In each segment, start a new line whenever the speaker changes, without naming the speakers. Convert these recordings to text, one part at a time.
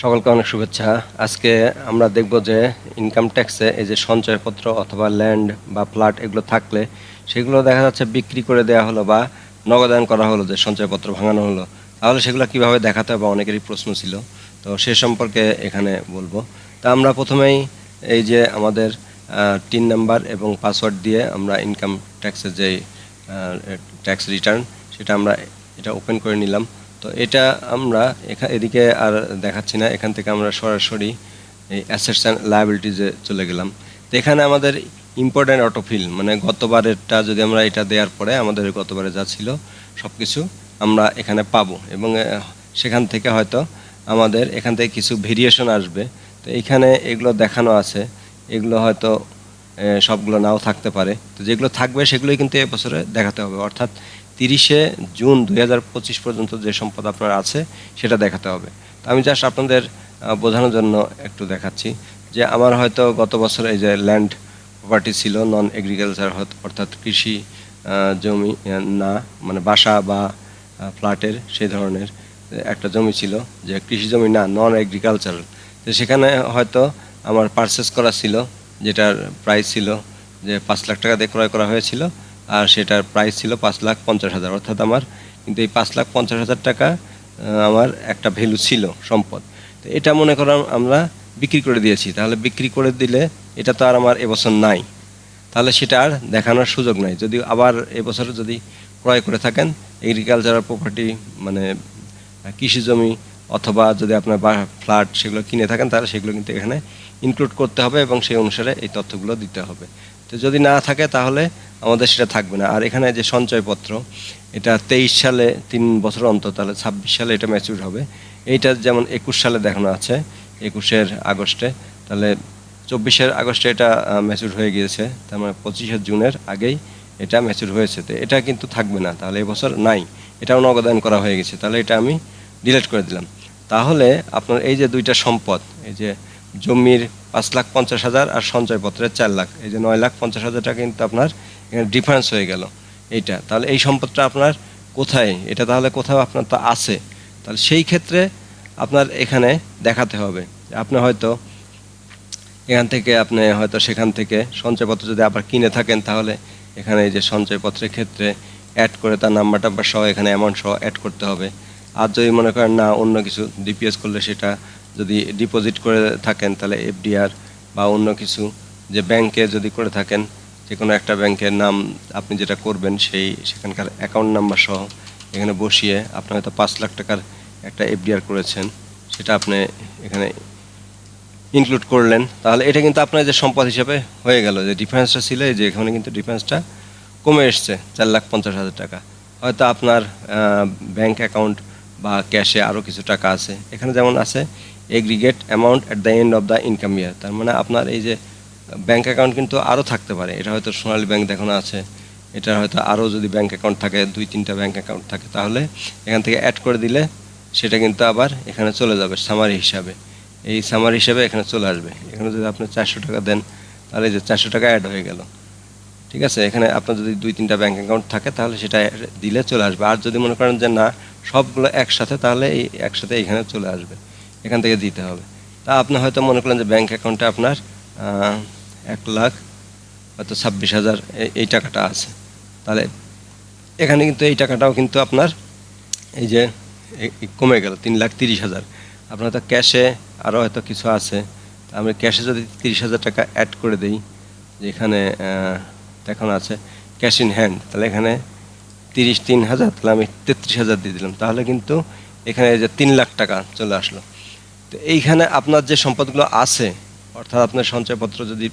সকলকে অনেক শুভেচ্ছা। আজকে আমরা দেখব যে ইনকাম ট্যাক্সে এই যে সঞ্চয়পত্র অথবা ল্যান্ড বা ফ্ল্যাট এগুলো থাকলে সেগুলো দেখা যাচ্ছে বিক্রি করে দেওয়া হলো বা নগদায়ন করা হলো, যে সঞ্চয়পত্র ভাঙানো হলো। তাহলে সেগুলো কীভাবে দেখাতে হবে অনেকেরই প্রশ্ন ছিল। তো সে সম্পর্কে এখানে বলব। তা আমরা প্রথমেই এই যে আমাদের টিন নাম্বার এবং পাসওয়ার্ড দিয়ে আমরা ইনকাম ট্যাক্সের যে ট্যাক্স রিটার্ন সেটা আমরা এটা ওপেন করে নিলাম। তো এটা আমরা এদিকে আর দেখাচ্ছি না। এখান থেকে আমরা সরাসরি এই অ্যাসেটস অ্যান্ড লায়াবিলিটিজে চলে গেলাম। তো এখানে আমাদের ইম্পর্ট্যান্ট অটোফিল মানে গতবারেরটা যদি আমরা এটা দেওয়ার পরে আমাদের গতবারে যা ছিল সব কিছু আমরা এখানে পাবো। এবং সেখান থেকে হয়তো আমাদের এখান থেকে কিছু ভেরিয়েশন আসবে। তো এখানে এগুলো দেখানো আছে। এগুলো হয়তো সবগুলো নাও থাকতে পারে। তো যেগুলো থাকবে সেগুলোই কিন্তু এবছরে দেখাতে হবে। অর্থাৎ তিরিশে জুন দু হাজার পঁচিশ পর্যন্ত যে সম্পদ আপনার আছে, সেটা দেখাতে হবে। তো আমি জাস্ট আপনাদের বোঝানোর জন্য একটু দেখাচ্ছি যে আমার হয়তো গত বছর এই যে ল্যান্ড প্রপার্টি ছিল নন এগ্রিকালচার অর্থাৎ কৃষি জমি না মানে বাসা বা ফ্ল্যাটের সেই ধরনের একটা জমি ছিল যে কৃষি জমি না নন এগ্রিকালচারাল তো সেখানে হয়তো আমার পারচেস করা ছিল, যেটার প্রাইস ছিল যে পাঁচ লাখ টাকা দিয়ে ক্রয় করা হয়েছিল। আর সেটার প্রাইস ছিল পাঁচ লাখ পঞ্চাশ হাজার, অর্থাৎ আমার কিন্তু এই পাঁচ লাখ পঞ্চাশ হাজার টাকা আমার একটা ভ্যালু ছিল সম্পদ। তো এটা মনে করো আমরা বিক্রি করে দিয়েছি। তাহলে বিক্রি করে দিলে এটা তো আর আমার এবছর নাই। তাহলে সেটা আর দেখানোর সুযোগ নাই। যদি আবার এবছর যদি ক্রয় করে থাকেন এগ্রিকালচারাল প্রপার্টি মানে কৃষি জমি, অথবা যদি আপনার ফ্ল্যাট সেগুলো কিনে থাকেন, তাহলে সেগুলো কিন্তু এখানে ইনক্লুড করতে হবে এবং সেই অনুসারে এই তথ্যগুলো দিতে হবে। তো যদি না থাকে তাহলে আমাদের সেটা থাকবে না। আর এখানে যে সঞ্চয়পত্র, এটা তেইশ সালে, তিন বছর অন্তর, তাহলে ছাব্বিশ সালে এটা ম্যাচিউর হবে। এইটা যেমন একুশ সালে দেখানো আছে, একুশের আগস্টে, তাহলে চব্বিশের আগস্টে এটা ম্যাচিউর হয়ে গিয়েছে। তার মানে পঁচিশে জুনের আগেই এটা ম্যাচিউর হয়েছে। তো এটা কিন্তু থাকবে না, তাহলে এবছর নাই। এটাও নগদায়ন করা হয়ে গেছে। তাহলে এটা আমি ডিলিট করে দিলাম। তাহলে আপনার এই যে দুইটা সম্পদ, এই যে জমির পাঁচ লাখ পঞ্চাশ হাজার আর সঞ্চয়পত্রের চার লাখ। এই যে নয় লাখ পঞ্চাশ হাজার টাকা কিন্তু আপনার এখানে ডিফারেন্স হয়ে গেল। এইটা। তাহলে এই সম্পদটা আপনার কোথায়? এটা তাহলে কোথাও আপনার তো আছে। তাহলে সেই ক্ষেত্রে আপনার এখানে দেখাতে হবে আপনি হয়তো এখান থেকে আপনি হয়তো সেখান থেকে সঞ্চয়পত্র যদি আবার কিনে থাকেন, তাহলে এখানে এই যে সঞ্চয়পত্রের ক্ষেত্রে অ্যাড করে তার নাম্বার টাম্বার সহ এখানে অ্যামাউন্ট সহ অ্যাড করতে হবে। আর যদি মনে করেন না অন্য কিছু ডিপিএস করলে সেটা যদি ডিপোজিট করে থাকেন, তাহলে এফডিআর বা অন্য কিছু যে ব্যাংকে যদি করে থাকেন যে কোনো একটা ব্যাংকের নাম আপনি যেটা করবেন, সেই সেখানকার অ্যাকাউন্ট নাম্বার সহ এখানে বসিয়ে আপনি হয়তো পাঁচ লাখ টাকার একটা এফডিআর করেছেন, সেটা আপনি এখানে ইনক্লুড করলেন। তাহলে এটা কিন্তু আপনার যে সম্পদ হিসাবে হয়ে গেল, যে ডিফারেন্সটা ছিল যে এখানে কিন্তু ডিফারেন্সটা কমে এসছে চার লাখ পঞ্চাশ হাজার টাকা। হয়তো আপনার ব্যাংক অ্যাকাউন্ট বা ক্যাশে আরও কিছু টাকা আছে। এখানে যেমন আছে aggregate amount at the end of the income year তার মানে আপনার এই যে ব্যাংক অ্যাকাউন্ট কিন্তু আরও থাকতে পারে। এটা হয়তো সোনালী ব্যাংক দেখানো আছে। এটা হয়তো আরও যদি ব্যাংক অ্যাকাউন্ট থাকে, দুই তিনটা ব্যাংক অ্যাকাউন্ট থাকে, তাহলে এখান থেকে অ্যাড করে দিলে সেটা কিন্তু আবার এখানে চলে যাবে সামারি হিসাবে। এই সামার হিসাবে এখানে চলে আসবে। এখানে যদি আপনি চারশো টাকা দেন, তাহলে যে চারশো টাকা অ্যাড হয়ে গেল। ঠিক আছে? এখানে আপনার যদি দুই তিনটা ব্যাংক অ্যাকাউন্ট থাকে, তাহলে সেটা দিলে চলে আসবে। আর যদি মনে করেন যে না, সবগুলো একসাথে, তাহলে এই একসাথে এখানে চলে আসবে। এখান থেকে দিতে হবে। তা আপনি হয়তো মনে করলেন যে ব্যাঙ্ক অ্যাকাউন্টে আপনার এক লাখ হয়তো ছাব্বিশ হাজার এই- টাকাটা আছে। তাহলে এখানে কিন্তু এই টাকাটাও কিন্তু আপনার এই যে কমে গেল, তিন লাখ তিরিশ হাজার। আপনার তো ক্যাশে আরও হয়তো কিছু আছে। তা আমি ক্যাশে যদি তিরিশ হাজার টাকা অ্যাড করে দিই, যেখানে দেখানো আছে ক্যাশ ইন হ্যান্ড তাহলে এখানে তিরিশ তিন হাজার, তাহলে আমি তেত্রিশ হাজার দিয়ে দিলাম। তাহলে কিন্তু এখানে যে তিন লাখ টাকা চলে আসলো। তো এইখানে আপনার যে সম্পদগুলো আছে, অর্থাৎ আপনার সঞ্চয়পত্র যদি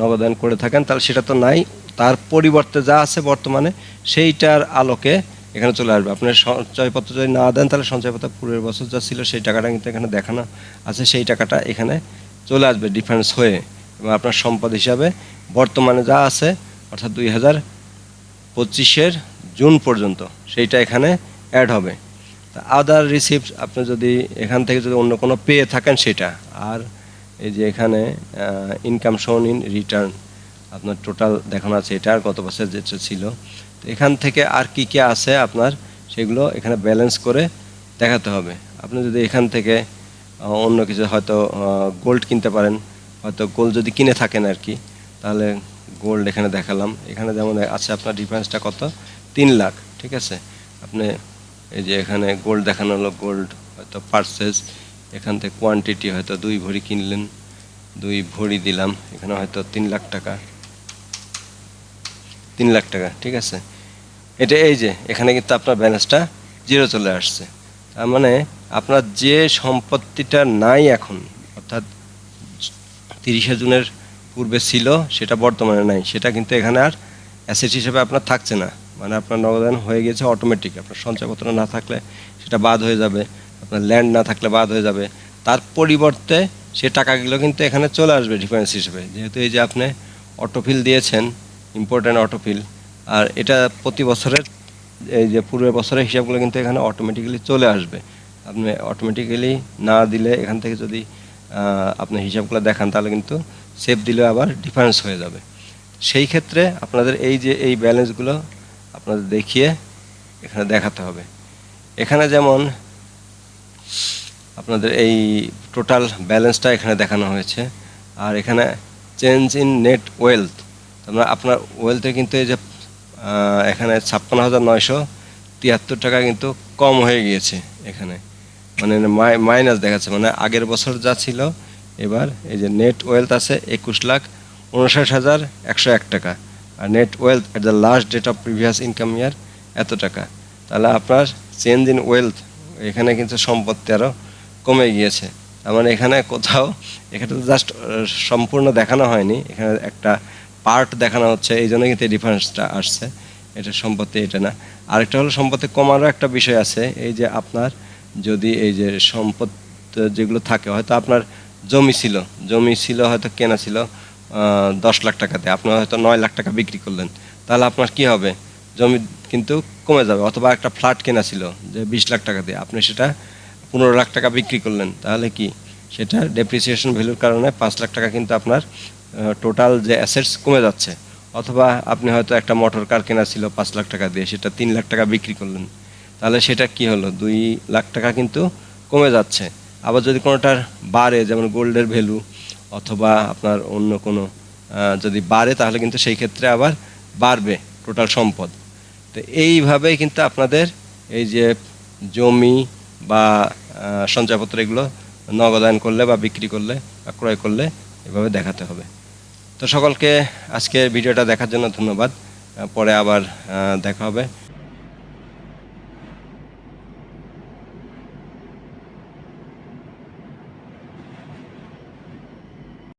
নগদায়ন করে থাকেন, তাহলে সেটা তো নাই। তার পরিবর্তে যা আছে বর্তমানে, সেইটার আলোকে এখানে চলে আসবে। আপনার সঞ্চয়পত্র যদি না দেন, তাহলে সঞ্চয়পত্র পূর্বের বছর যা ছিল, সেই টাকাটা কিন্তু এখানে দেখানো আছে। সেই টাকাটা এখানে চলে আসবে ডিফারেন্স হয়ে। এবং আপনার সম্পদ হিসাবে বর্তমানে যা আছে, অর্থাৎ দুই হাজার পঁচিশের জুন পর্যন্ত, সেইটা এখানে অ্যাড হবে। আদার রিসিপ্ট আপনি যদি এখান থেকে যদি অন্য কোনো পেয়ে থাকেন সেটা, আর এই যে এখানে ইনকাম শোন ইন রিটার্ন আপনার টোটাল দেখানো আছে, এটা আর গত বছর যেটা ছিল। তো এখান থেকে আর কি কি আছে আপনার, সেগুলো এখানে ব্যালেন্স করে দেখাতে হবে। আপনি যদি এখান থেকে অন্য কিছু হয়তো গোল্ড কিনতে পারেন, হয়তো গোল্ড যদি কিনে থাকেন আর কি, তাহলে গোল্ড এখানে দেখালাম। এখানে যেমন আছে, আপনার ডিফারেন্সটা কত? তিন লাখ, ঠিক আছে? আপনি এই যে এখানে গোল্ড দেখানো হলো গোল্ড হয়তো পার্সেস এখান থেকে কোয়ান্টিটি হয়তো দুই ভরি কিনলেন, দুই ভরি দিলাম, এখানে হয়তো তিন লাখ টাকা। তিন লাখ টাকা, ঠিক আছে? এটা এই যে, এখানে কিন্তু আপনার ব্যালেন্সটা জিরো চলে আসছে। তার মানে আপনার যে সম্পত্তিটা নাই এখন, অর্থাৎ তিরিশে জুনের পূর্বে ছিল, সেটা বর্তমানে নাই। সেটা কিন্তু এখানে আর অ্যাসেট হিসেবে আপনার থাকছে না। মানে আপনার নগদান হয়ে গেছে অটোমেটিক আপনার সঞ্চয়পত্র না থাকলে সেটা বাদ হয়ে যাবে, আপনার ল্যান্ড না থাকলে বাদ হয়ে যাবে। তার পরিবর্তে সে টাকাগুলো কিন্তু এখানে চলে আসবে ডিফারেন্স হিসেবে। যেহেতু এই যে আপনি অটোফিল দিয়েছেন ইম্পর্ট্যান্ট অটোফিল আর এটা প্রতি বছরের, এই যে পূর্বের বছরের হিসাবগুলো কিন্তু এখানে অটোমেটিক্যালি চলে আসবে। আপনি অটোমেটিক্যালি না দিলে এখান থেকে যদি আপনি হিসাবগুলো দেখান, তাহলে কিন্তু সেভ দিলে আবার ডিফারেন্স হয়ে যাবে। সেই ক্ষেত্রে আপনাদের এই যে, এই ব্যালেন্সগুলো আপনাদের দেখিয়ে এখানে দেখাতে হবে। এখানে যেমন আপনাদের এই টোটাল ব্যালেন্সটা এখানে দেখানো হয়েছে। আর এখানে চেঞ্জ ইন নেট ওয়েলথ আপনার আপনার ওয়েলথে কিন্তু এই যে এখানে ছাপ্পান্ন হাজার নয়শো তিয়াত্তর টাকা কিন্তু কম হয়ে গিয়েছে এখানে। মানে মাইনাস দেখাচ্ছে। মানে আগের বছর যা ছিল, এবার এই যে নেট ওয়েলথ আছে একুশ লাখ উনষাট হাজার একশো এক টাকা। আর net wealth at the last date of previous income year এত টাকা। তাহলে আপনার চেঞ্জ ইন ওয়েলথ এখানে কিন্তু সম্পত্তি আরও কমে গিয়েছে। তার মানে এখানে কোথাও, এখানে তো জাস্ট সম্পূর্ণ দেখানো হয়নি। এখানে একটা পার্ট দেখানো হচ্ছে, এই জন্য কিন্তু এই ডিফারেন্সটা আসছে। এটা সম্পত্তি, এটা না। আরেকটা হলো সম্পত্তি কমারও একটা বিষয় আছে। এই যে আপনার যদি এই যে সম্পদ, যেগুলো থাকে, হয়তো আপনার জমি ছিল জমি ছিল, হয়তো কেনা ছিল। দশ লাখ টাকাতে আপনি হয়তো নয় লাখ টাকা বিক্রি করলেন। তাহলে আপনার কি হবে? জমি কিন্তু কমে যাবে। অথবা একটা ফ্ল্যাট কেনা ছিল যে বিশ লাখ টাকা দিয়ে। আপনি সেটা পনেরো লাখ টাকা বিক্রি করলেন। তাহলে কি? সেটা ডেপ্রিসিয়েশন ভ্যালুর কারণে পাঁচ লাখ টাকা কিন্তু আপনার টোটাল যে অ্যাসেটস কমে যাচ্ছে। অথবা আপনি হয়তো একটা মোটর কার কেনা ছিল পাঁচ লাখ টাকা দিয়ে, সেটা তিন লাখ টাকা বিক্রি করলেন। তাহলে সেটা কি হলো? দুই লাখ টাকা কিন্তু কমে যাচ্ছে। আবার যদি কোনোটার বাড়ে, যেমন গোল্ডের ভ্যালু অথবা আপনার অন্য কোনো যদি বাড়ে তাহলে কিন্তু সেই ক্ষেত্রে আবার বাড়বে টোটাল সম্পদ। তো এইভাবেই কিন্তু আপনাদের এই যে জমি বা সঞ্চয়পত্র এগুলো নগদায়ন করলে বা বিক্রি করলে বা ক্রয় করলে এভাবে দেখাতে হবে। তো সকলকে আজকের ভিডিওটা দেখার জন্য ধন্যবাদ। পরে আবার দেখা হবে।